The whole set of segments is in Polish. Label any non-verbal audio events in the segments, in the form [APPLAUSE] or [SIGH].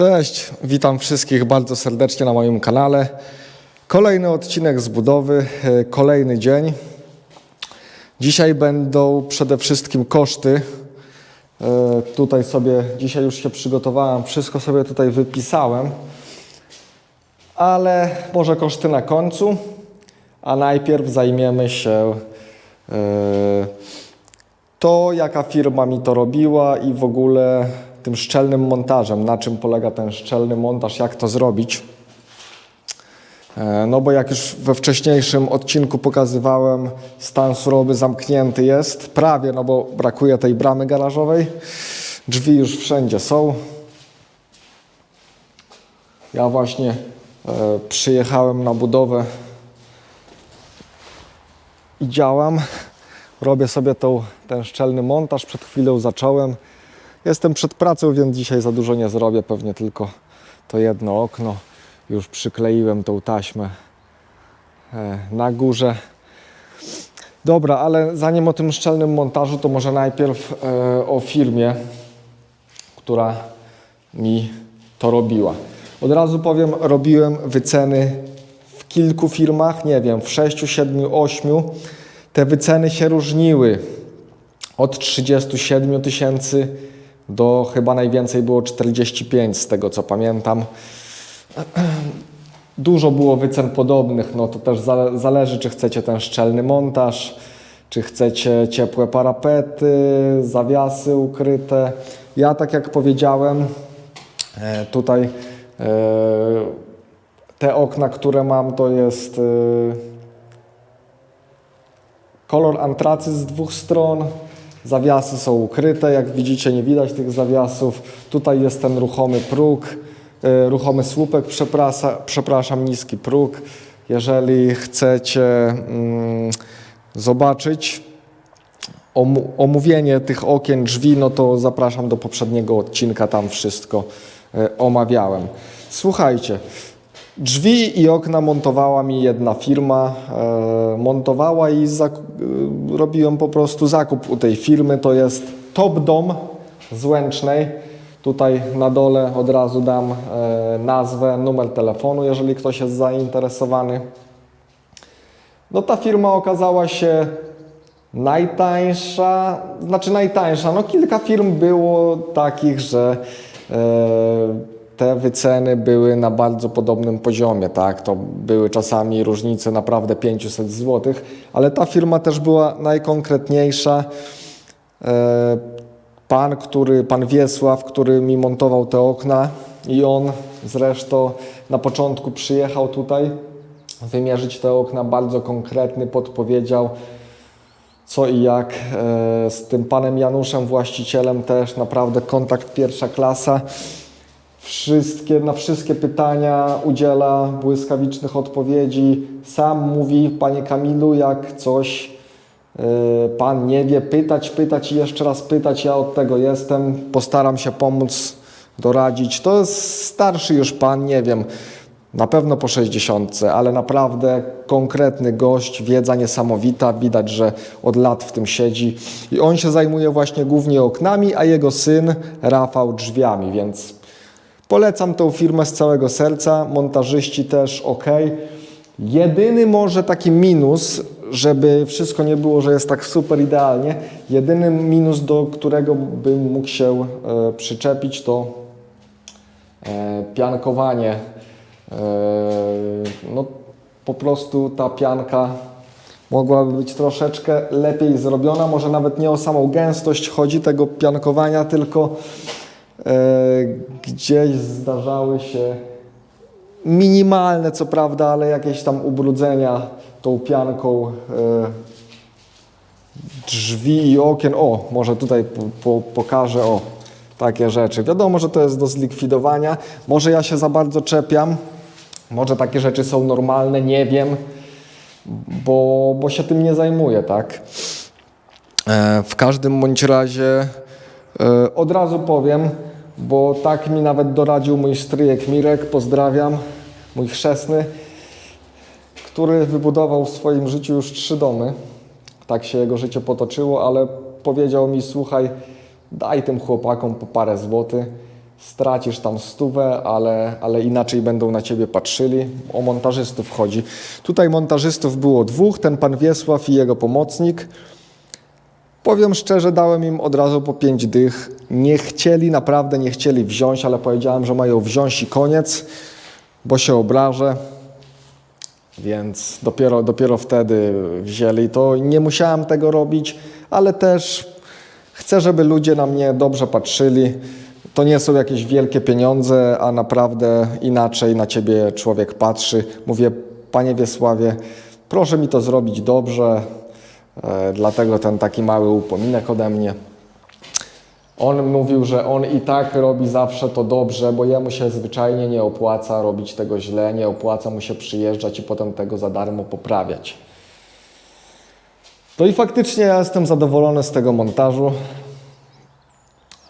Cześć, witam wszystkich bardzo serdecznie na moim kanale. Kolejny odcinek z budowy, e, kolejny dzień. Dzisiaj będą przede wszystkim koszty. E, Tutaj sobie, dzisiaj już się przygotowałem, wszystko sobie tutaj wypisałem, ale może koszty na końcu, a najpierw zajmiemy się e, to, jaka firma mi to robiła i w ogóle tym szczelnym montażem, na czym polega ten szczelny montaż, jak to zrobić. E, No bo jak już we wcześniejszym odcinku pokazywałem, stan surowy zamknięty jest, prawie, no bo brakuje tej bramy garażowej. Drzwi już wszędzie są. Ja właśnie e, przyjechałem na budowę i działam. Robię sobie tą, ten szczelny montaż. Przed chwilą zacząłem. Jestem przed pracą, więc dzisiaj za dużo nie zrobię. Pewnie tylko to jedno okno. Już przykleiłem tą taśmę e, na górze. Dobra, ale zanim o tym szczelnym montażu, to może najpierw e, o firmie, która mi to robiła. Od razu powiem, robiłem wyceny w kilku firmach, nie wiem, w 6, 7, 8. Te wyceny się różniły od 37 tysięcy do chyba najwięcej było 45 z tego co pamiętam. [CLEARS THROAT] Dużo było wycen podobnych, no to też zale- zależy czy chcecie ten szczelny montaż, czy chcecie ciepłe parapety, zawiasy ukryte. Ja tak jak powiedziałem, e, tutaj e, te okna, które mam to jest e, kolor antracy z dwóch stron. Zawiasy są ukryte, jak widzicie nie widać tych zawiasów. Tutaj jest ten ruchomy próg, e, ruchomy słupek, przepraszam, niski próg. Jeżeli chcecie mm, zobaczyć omówienie tych okien, drzwi, no to zapraszam do poprzedniego odcinka, tam wszystko e, omawiałem. Słuchajcie, Drzwi i okna montowała mi jedna firma, e, montowała i e, robiłem po prostu zakup u tej firmy. To jest Top Dom z Łęcznej. Tutaj na dole od razu dam e, nazwę, numer telefonu, jeżeli ktoś jest zainteresowany. No ta firma okazała się najtańsza, znaczy najtańsza, no kilka firm było takich, że te wyceny były na bardzo podobnym poziomie, tak, to były czasami różnice naprawdę 500 zł, ale ta firma też była najkonkretniejsza. E, Pan, który, pan Wiesław, który mi montował te okna i on zresztą na początku przyjechał tutaj wymierzyć te okna, bardzo konkretny, podpowiedział co i jak. E, Z tym panem Januszem, właścicielem też naprawdę kontakt pierwsza klasa. Wszystkie, na wszystkie pytania udziela błyskawicznych odpowiedzi. Sam mówi, panie Kamilu, jak coś e, pan nie wie, pytać, pytać i jeszcze raz pytać. Ja od tego jestem. Postaram się pomóc, doradzić. To jest starszy już pan, nie wiem, na pewno po 60, ale naprawdę konkretny gość, wiedza niesamowita. Widać, że od lat w tym siedzi. I on się zajmuje właśnie głównie oknami, a jego syn Rafał drzwiami, więc Polecam tą firmę z całego serca, montażyści też ok. Jedyny może taki minus, żeby wszystko nie było, że jest tak super idealnie, jedyny minus, do którego bym mógł się e, przyczepić, to e, piankowanie. E, no, po prostu ta pianka mogłaby być troszeczkę lepiej zrobiona. Może nawet nie o samą gęstość chodzi tego piankowania, tylko gdzieś zdarzały się minimalne, co prawda, ale jakieś tam ubrudzenia tą pianką e, drzwi i okien. O, może tutaj po, po, pokażę, o, takie rzeczy. Wiadomo, że to jest do zlikwidowania. Może ja się za bardzo czepiam, może takie rzeczy są normalne, nie wiem, bo, bo się tym nie zajmuję, tak? E, W każdym bądź razie e, od razu powiem, bo tak mi nawet doradził mój stryjek Mirek, pozdrawiam, mój chrzestny, który wybudował w swoim życiu już trzy domy. Tak się jego życie potoczyło, ale powiedział mi, słuchaj, daj tym chłopakom po parę złotych, stracisz tam stówę, ale, ale inaczej będą na ciebie patrzyli. O montażystów chodzi. Tutaj montażystów było dwóch, ten pan Wiesław i jego pomocnik. Powiem szczerze, dałem im od razu po pięć dych. Nie chcieli, naprawdę nie chcieli wziąć, ale powiedziałem, że mają wziąć i koniec, bo się obrażę. Więc dopiero, dopiero wtedy wzięli to. Nie musiałem tego robić, ale też chcę, żeby ludzie na mnie dobrze patrzyli. To nie są jakieś wielkie pieniądze, a naprawdę inaczej na ciebie człowiek patrzy. Mówię, panie Wiesławie, proszę mi to zrobić dobrze, dlatego ten taki mały upominek ode mnie. On mówił, że on i tak robi zawsze to dobrze, bo jemu się zwyczajnie nie opłaca robić tego źle, nie opłaca mu się przyjeżdżać i potem tego za darmo poprawiać. No i faktycznie ja jestem zadowolony z tego montażu.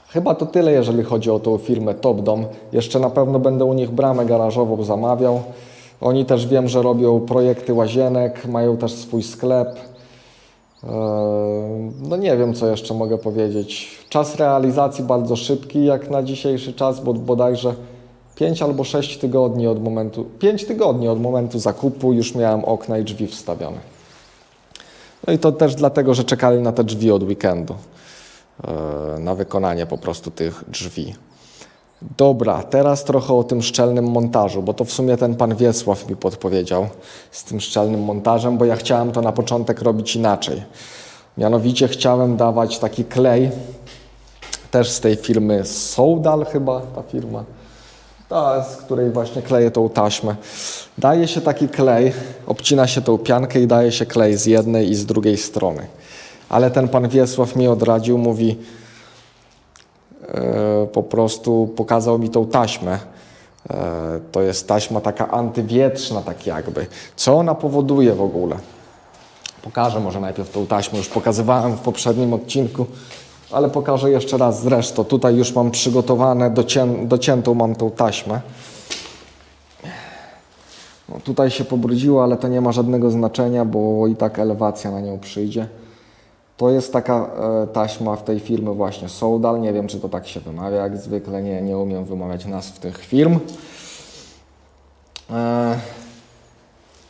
Chyba to tyle, jeżeli chodzi o tą firmę Topdom. Jeszcze na pewno będę u nich bramę garażową zamawiał. Oni też wiem, że robią projekty łazienek, mają też swój sklep. Eee, No nie wiem, co jeszcze mogę powiedzieć. Czas realizacji bardzo szybki, jak na dzisiejszy czas, bo bodajże 5 albo 6 tygodni od momentu, 5 tygodni od momentu zakupu już miałem okna i drzwi wstawione. No i to też dlatego, że czekali na te drzwi od weekendu, eee, na wykonanie po prostu tych drzwi. Dobra, teraz trochę o tym szczelnym montażu, bo to w sumie ten pan Wiesław mi podpowiedział z tym szczelnym montażem, bo ja chciałem to na początek robić inaczej. Mianowicie chciałem dawać taki klej, też z tej firmy Soudal chyba ta firma, ta, z której właśnie kleję tą taśmę. Daje się taki klej, obcina się tą piankę i daje się klej z jednej i z drugiej strony. Ale ten pan Wiesław mi odradził, mówi, po prostu pokazał mi tą taśmę. E, To jest taśma taka antywietrzna, tak jakby. Co ona powoduje w ogóle? Pokażę może najpierw tą taśmę. Już pokazywałem w poprzednim odcinku, ale pokażę jeszcze raz zresztą. Tutaj już mam przygotowane, docię, dociętą mam tą taśmę. No, tutaj się pobrudziło, ale to nie ma żadnego znaczenia, bo i tak elewacja na nią przyjdzie. To jest taka e, taśma w tej firmy właśnie Soudal. Nie wiem, czy to tak się wymawia, jak zwykle nie, nie umiem wymawiać nazw tych firm. E,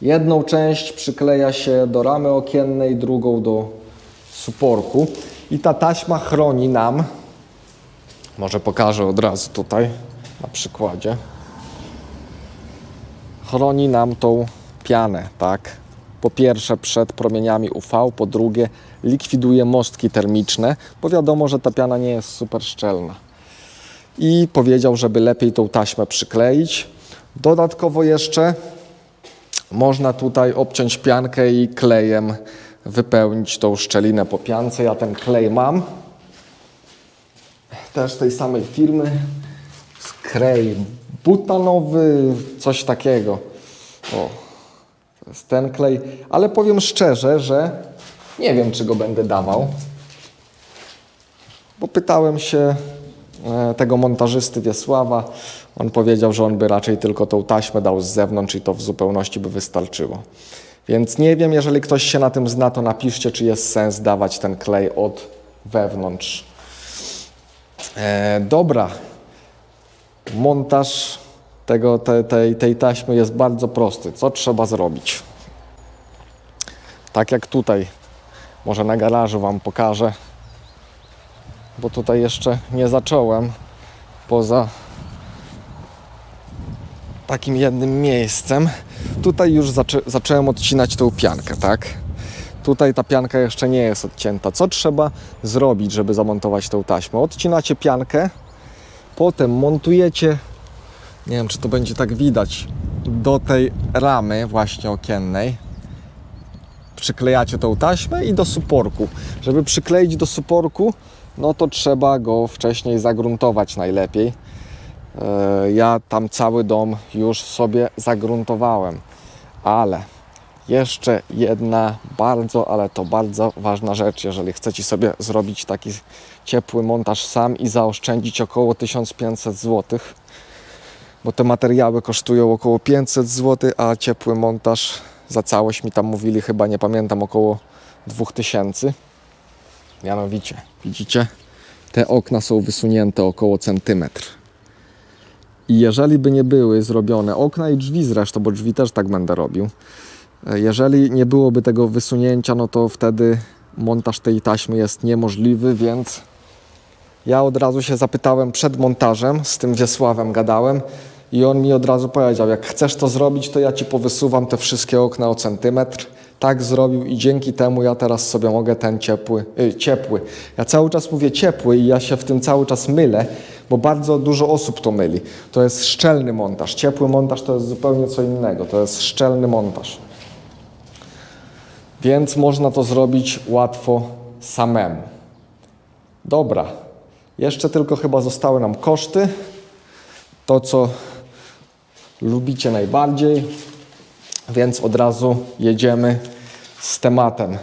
jedną część przykleja się do ramy okiennej, drugą do suporku. I ta taśma chroni nam, może pokażę od razu tutaj na przykładzie, chroni nam tą pianę, tak? Po pierwsze przed promieniami UV, po drugie likwiduje mostki termiczne, bo wiadomo, że ta piana nie jest super szczelna. I powiedział, żeby lepiej tą taśmę przykleić. Dodatkowo jeszcze można tutaj obciąć piankę i klejem wypełnić tą szczelinę po piance. Ja ten klej mam. Też tej samej firmy. Klej butanowy, coś takiego. O, ten klej. Ale powiem szczerze, że nie wiem, czy go będę dawał. Bo pytałem się e, tego montażysty Wiesława. On powiedział, że on by raczej tylko tą taśmę dał z zewnątrz i to w zupełności by wystarczyło. Więc nie wiem, jeżeli ktoś się na tym zna, to napiszcie, czy jest sens dawać ten klej od wewnątrz. E, dobra. Montaż tego, te, tej, tej taśmy jest bardzo prosty. Co trzeba zrobić? Tak jak tutaj, może na garażu Wam pokażę, bo tutaj jeszcze nie zacząłem, poza takim jednym miejscem. Tutaj już zaczę, zacząłem odcinać tą piankę, tak? Tutaj ta pianka jeszcze nie jest odcięta. Co trzeba zrobić, żeby zamontować tą taśmę? Odcinacie piankę, potem montujecie, nie wiem czy to będzie tak widać, do tej ramy właśnie okiennej. Przyklejacie tą taśmę i do suporku. Żeby przykleić do suporku, no to trzeba go wcześniej zagruntować najlepiej. E, Ja tam cały dom już sobie zagruntowałem, ale jeszcze jedna bardzo, ale to bardzo ważna rzecz, jeżeli chcecie sobie zrobić taki ciepły montaż sam i zaoszczędzić około 1500 zł, bo te materiały kosztują około 500 zł, a ciepły montaż za całość mi tam mówili chyba, nie pamiętam, około 2000. Mianowicie, widzicie, te okna są wysunięte około centymetr. I jeżeli by nie były zrobione okna i drzwi zresztą, bo drzwi też tak będę robił, e, jeżeli nie byłoby tego wysunięcia, no to wtedy montaż tej taśmy jest niemożliwy, więc ja od razu się zapytałem przed montażem, z tym Wiesławem gadałem i on mi od razu powiedział, jak chcesz to zrobić, to ja ci powysuwam te wszystkie okna o centymetr. Tak zrobił i dzięki temu ja teraz sobie mogę ten ciepły, y, ciepły. Ja cały czas mówię ciepły i ja się w tym cały czas mylę, bo bardzo dużo osób to myli. To jest szczelny montaż. Ciepły montaż to jest zupełnie co innego. To jest szczelny montaż. Więc można to zrobić łatwo samemu. Dobra. Jeszcze tylko chyba zostały nam koszty. To, co lubicie najbardziej. Więc od razu jedziemy z tematem.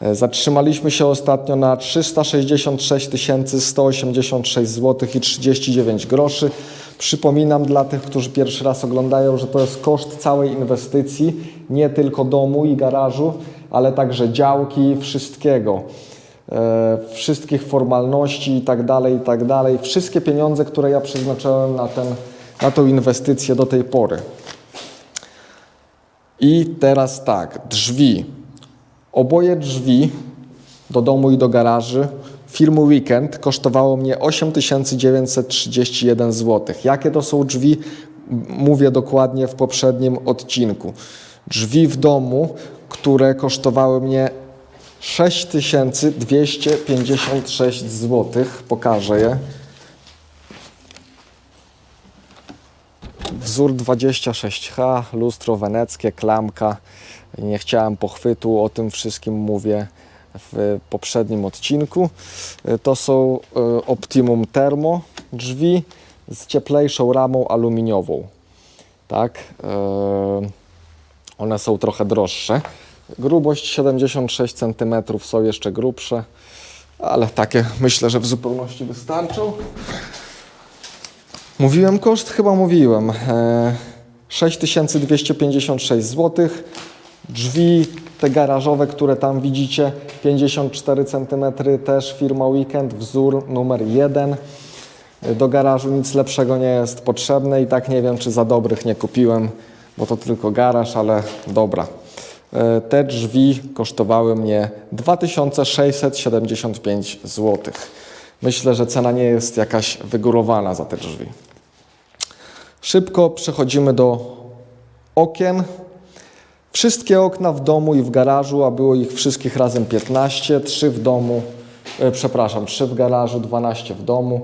E, Zatrzymaliśmy się ostatnio na 366 186 zł i 39 groszy. Przypominam dla tych, którzy pierwszy raz oglądają, że to jest koszt całej inwestycji, nie tylko domu i garażu, ale także działki, wszystkiego. E, wszystkich formalności i tak dalej, i tak dalej. Wszystkie pieniądze, które ja przeznaczyłem na, ten, na tą inwestycję do tej pory. I teraz tak, drzwi. Oboje drzwi do domu i do garaży firmy Weekend kosztowało mnie 8931 zł. Jakie to są drzwi? Mówię dokładnie w poprzednim odcinku. Drzwi w domu, które kosztowały mnie 6256 zł. Pokażę je. Wzór 26H, lustro weneckie, klamka. Nie chciałem pochwytu, o tym wszystkim mówię w poprzednim odcinku. To są e, Optimum Thermo drzwi z cieplejszą ramą aluminiową. Tak? e, One są trochę droższe. Grubość 76 cm, są jeszcze grubsze, ale takie myślę, że w zupełności wystarczą. Mówiłem koszt? Chyba mówiłem. E, 6256 zł. Drzwi te garażowe, które tam widzicie, 54 cm, też firma Weekend, wzór numer 1. Do garażu nic lepszego nie jest potrzebne i tak nie wiem, czy za dobrych nie kupiłem, bo to tylko garaż, ale dobra. E, Te drzwi kosztowały mnie 2675 zł. Myślę, że cena nie jest jakaś wygórowana za te drzwi. Szybko przechodzimy do okien. Wszystkie okna w domu i w garażu, a było ich wszystkich razem 15, 3 w domu, e, przepraszam, 3 w garażu, 12 w domu.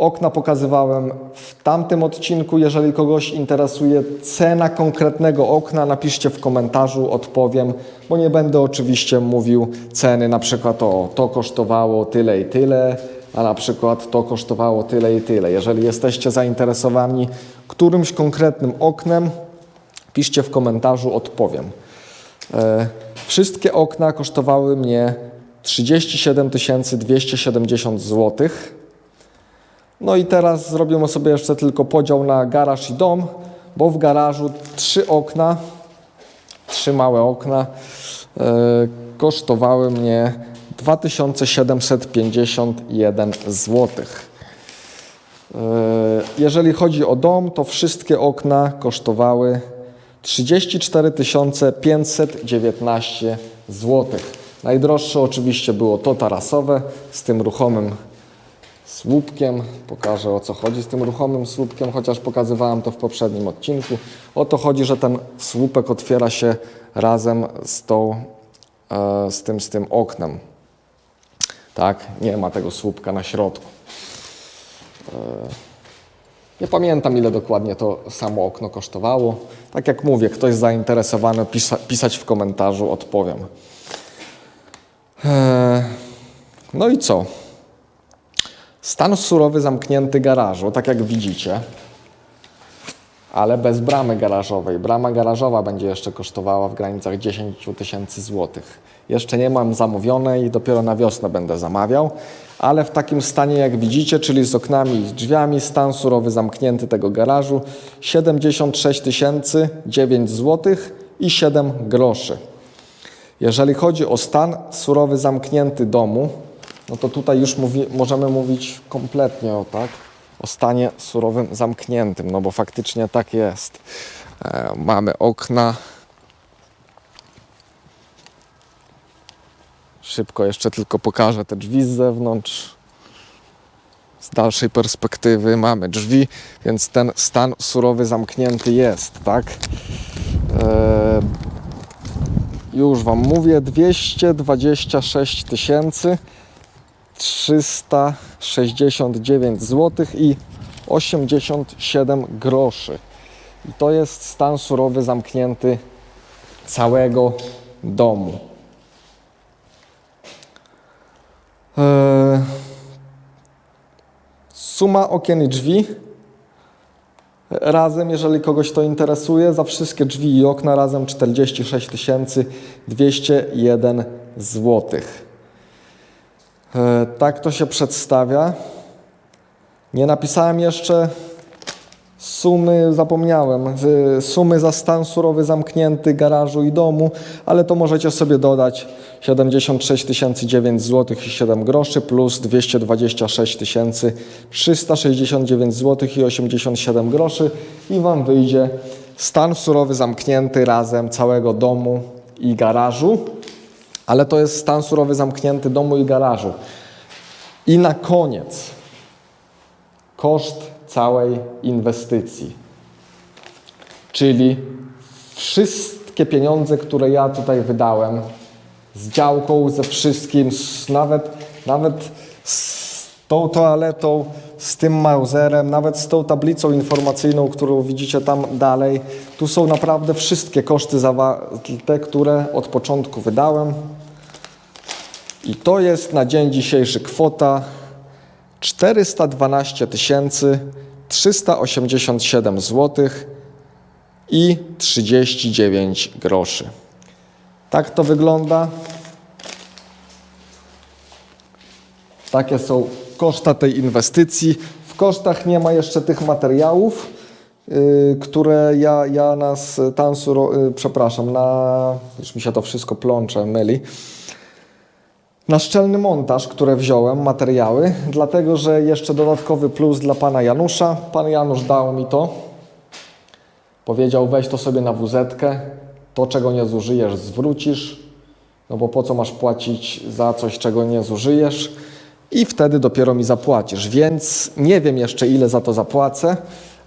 Okna pokazywałem w tamtym odcinku. Jeżeli kogoś interesuje cena konkretnego okna, napiszcie w komentarzu, odpowiem, bo nie będę oczywiście mówił ceny, na przykład o to kosztowało tyle i tyle, a na przykład to kosztowało tyle i tyle. Jeżeli jesteście zainteresowani którymś konkretnym oknem, piszcie w komentarzu, odpowiem. E, Wszystkie okna kosztowały mnie 37 270 zł. No i teraz zrobimy sobie jeszcze tylko podział na garaż i dom, bo w garażu trzy okna, trzy małe okna e, kosztowały mnie 2751 zł. E, Jeżeli chodzi o dom, to wszystkie okna kosztowały 34 519 zł. Najdroższe oczywiście było to tarasowe z tym ruchomym słupkiem. Pokażę o co chodzi z tym ruchomym słupkiem, chociaż pokazywałem to w poprzednim odcinku. O to chodzi, że ten słupek otwiera się razem z, tą, e, z, tym, z tym oknem. Tak, nie ma tego słupka na środku. E, Nie pamiętam ile dokładnie to samo okno kosztowało. Tak jak mówię, ktoś zainteresowany, pisa, pisać w komentarzu, odpowiem. E, No i co? Stan surowy zamknięty garażu, tak jak widzicie, ale bez bramy garażowej. Brama garażowa będzie jeszcze kosztowała w granicach 10 tysięcy złotych. Jeszcze nie mam zamówionej, dopiero na wiosnę będę zamawiał, ale w takim stanie jak widzicie, czyli z oknami i drzwiami, stan surowy zamknięty tego garażu 76 tysięcy 9 złotych i 7 groszy. Jeżeli chodzi o stan surowy zamknięty domu, no to tutaj już mówi, możemy mówić kompletnie o tak. o stanie surowym zamkniętym, no bo faktycznie tak jest. E, mamy okna. Szybko jeszcze tylko pokażę te drzwi z zewnątrz. Z dalszej perspektywy mamy drzwi, więc ten stan surowy zamknięty jest, tak? E, już Wam mówię, 226 tysięcy 369 zł i 87 groszy. I to jest stan surowy zamknięty całego domu. Eee, Suma okien i drzwi razem, jeżeli kogoś to interesuje, za wszystkie drzwi i okna razem 46 201 zł. E, Tak to się przedstawia. Nie napisałem jeszcze sumy, zapomniałem, sumy za stan surowy zamknięty garażu i domu, ale to możecie sobie dodać 76 009 zł i 7 groszy plus 226 369 zł i 87 groszy i Wam wyjdzie stan surowy zamknięty razem całego domu i garażu, ale to jest stan surowy zamknięty domu i garażu. I na koniec koszt całej inwestycji. Czyli wszystkie pieniądze, które ja tutaj wydałem, z działką, ze wszystkim, z, nawet, nawet z tą toaletą, z tym mauzerem, nawet z tą tablicą informacyjną, którą widzicie tam dalej. Tu są naprawdę wszystkie koszty zawarte, które od początku wydałem. I to jest na dzień dzisiejszy kwota 412 387 zł i 39 groszy. Tak to wygląda. Takie są koszta tej inwestycji. W kosztach nie ma jeszcze tych materiałów, yy, które ja, ja nas Tansur, yy, przepraszam, na, już mi się to wszystko plącze, myli na szczelny montaż, które wziąłem, materiały, dlatego że jeszcze dodatkowy plus dla pana Janusza. Pan Janusz dał mi to. Powiedział: weź to sobie na wuzetkę. To, czego nie zużyjesz, zwrócisz. No bo po co masz płacić za coś, czego nie zużyjesz? I wtedy dopiero mi zapłacisz. Więc nie wiem jeszcze, ile za to zapłacę,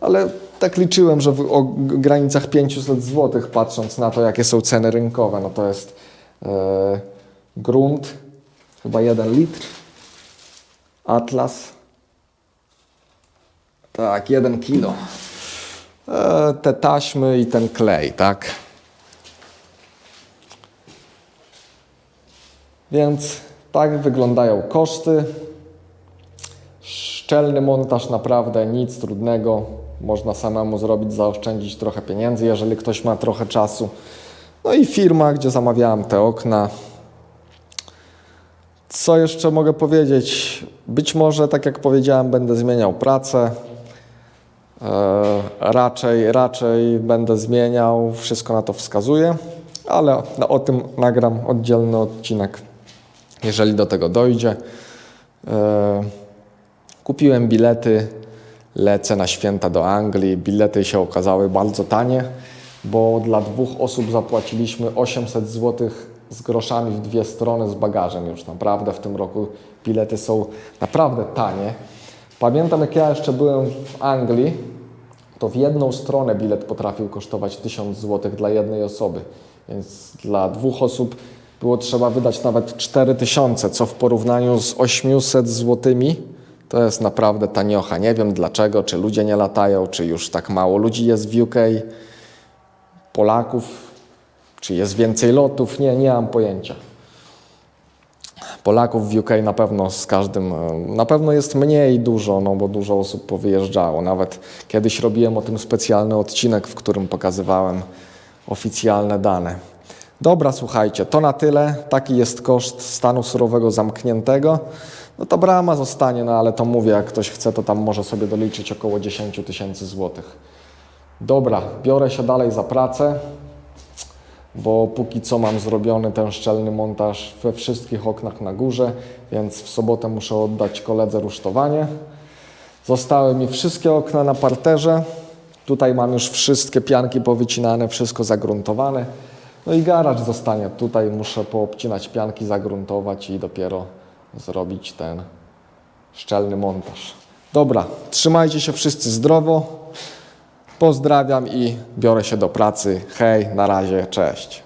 ale tak liczyłem, że w o granicach 500 zł, patrząc na to, jakie są ceny rynkowe. No to jest e, grunt, chyba 1 litr. Atlas. Tak, 1 kilo. E, te taśmy i ten klej, tak? Więc tak wyglądają koszty. Szczelny montaż naprawdę nic trudnego. Można samemu zrobić, zaoszczędzić trochę pieniędzy, jeżeli ktoś ma trochę czasu. No i firma, gdzie zamawiałem te okna. Co jeszcze mogę powiedzieć? Być może, tak jak powiedziałem, będę zmieniał pracę. E, raczej, raczej będę zmieniał, wszystko na to wskazuje, ale o tym nagram oddzielny odcinek, jeżeli do tego dojdzie. E, kupiłem bilety, lecę na święta do Anglii. Bilety się okazały bardzo tanie, bo dla dwóch osób zapłaciliśmy 800 zł z groszami w dwie strony z bagażem już. Naprawdę w tym roku bilety są naprawdę tanie. Pamiętam, jak ja jeszcze byłem w Anglii, to w jedną stronę bilet potrafił kosztować 1000 zł dla jednej osoby. Więc dla dwóch osób było trzeba wydać nawet 4000, co w porównaniu z 800 zł to jest naprawdę taniocha. Nie wiem dlaczego, czy ludzie nie latają, czy już tak mało ludzi jest w UK, Polaków, czy jest więcej lotów, nie, nie mam pojęcia. Polaków w UK na pewno z każdym, e, na pewno jest mniej dużo, no bo dużo osób powyjeżdżało. Nawet kiedyś robiłem o tym specjalny odcinek, w którym pokazywałem oficjalne dane. Dobra, słuchajcie, to na tyle. Taki jest koszt stanu surowego zamkniętego. No to brama zostanie, no ale to mówię, jak ktoś chce, to tam może sobie doliczyć około 10 tysięcy złotych. Dobra, biorę się dalej za pracę bo póki co mam zrobiony ten szczelny montaż we wszystkich oknach na górze, więc w sobotę muszę oddać koledze rusztowanie. Zostały mi wszystkie okna na parterze. Tutaj mam już wszystkie pianki powycinane, wszystko zagruntowane. No i garaż zostanie. Tutaj muszę poobcinać pianki, zagruntować i dopiero zrobić ten szczelny montaż. Dobra, trzymajcie się wszyscy zdrowo. Pozdrawiam i biorę się do pracy. Hej, na razie, cześć.